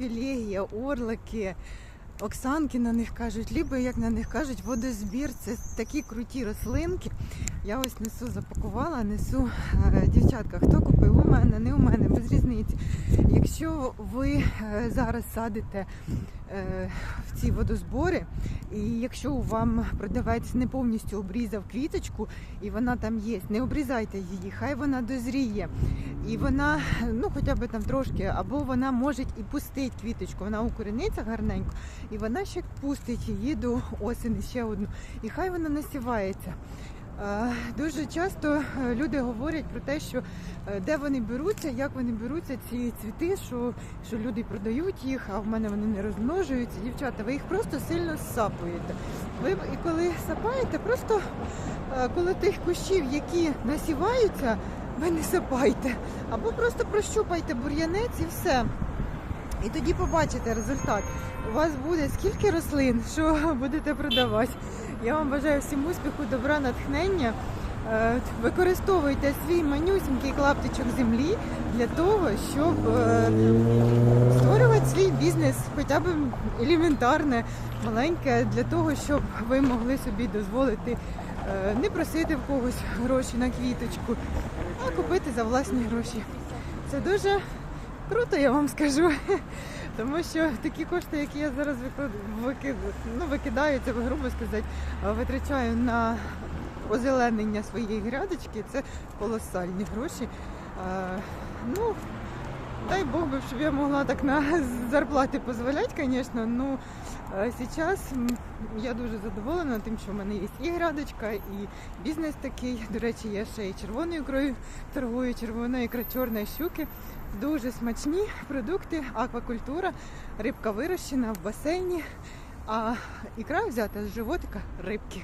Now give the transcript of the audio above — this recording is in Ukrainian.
філегія, орлики, оксанки на них кажуть, либо, як на них кажуть, водозбір. Це такі круті рослинки. Я ось несу, запакувала, несу Е, дівчатка. Хто купив у мене, не у мене, без різниці. Якщо ви е, зараз садите е, в ці водозбори, і якщо вам продавець не повністю обрізав квіточку, і вона там є, не обрізайте її, хай вона дозріє. І вона, ну хоча б там трошки, або вона може і пустить квіточку, вона укорениться гарненько, і вона ще пустить її до осені ще одну. І хай вона насівається. Е, Дуже часто е, люди говорять про те, що е, де вони беруться, як вони беруться ці цвіти, що, що люди продають їх, а в мене вони не розмножуються. Дівчата, ви їх просто сильно сапуєте. Ви і коли сапаєте, просто коли тих кущів, які насіваються, ви не сапайте. Або просто прощупайте бур'янець і все. І тоді побачите результат. У вас буде скільки рослин, що будете продавати. Я вам бажаю всім успіху, добра, натхнення. Е, Використовуйте свій манюсінький клаптичок землі для того, щоб е, створювати свій бізнес, хоча б елементарне, маленьке, для того, щоб ви могли собі дозволити не просити в когось гроші на квіточку, а купити за власні гроші. Це дуже круто, я вам скажу. Тому що такі кошти, які я зараз ну, викидаю, це грубо сказати, витрачаю на озеленення своєї грядочки, це колосальні гроші. Ну, дай Бог би, щоб я могла так на зарплати дозволяти, звісно. Ну, зараз я дуже задоволена тим, що в мене є і грядочка, і бізнес такий. До речі, я ще і червоною ікрою торгую, червона ікра чорної щуки. Дуже смачні продукти, аквакультура, рибка вирощена в басейні, а ікра взята з животика рибки.